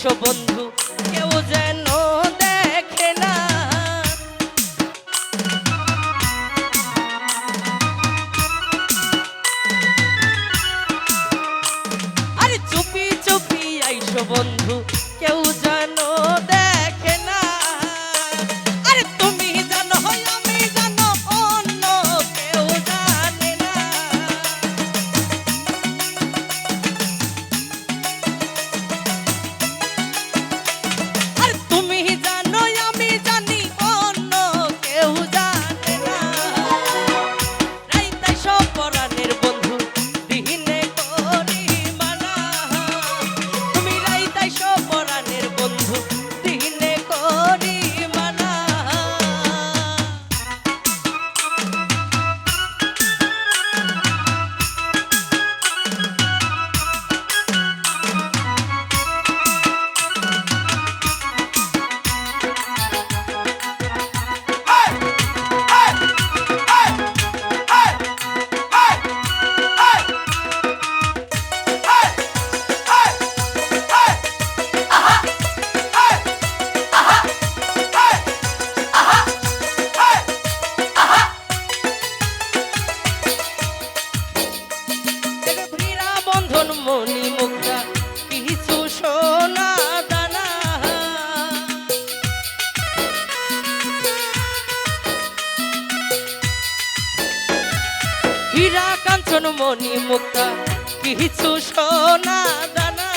আসো বন্ধু মুক্তা সোনা দানা। হীরা কাঞ্চন মণি মুক্তা কিছু সোনা দানা।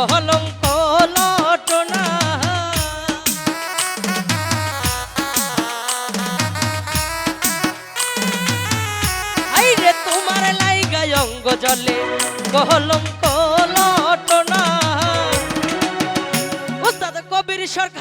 কলঙ্ক লটনা এই রে তোমার লাইগা অঙ্গ জলে কলঙ্ক লটনা উস্তাদ কবির সরকার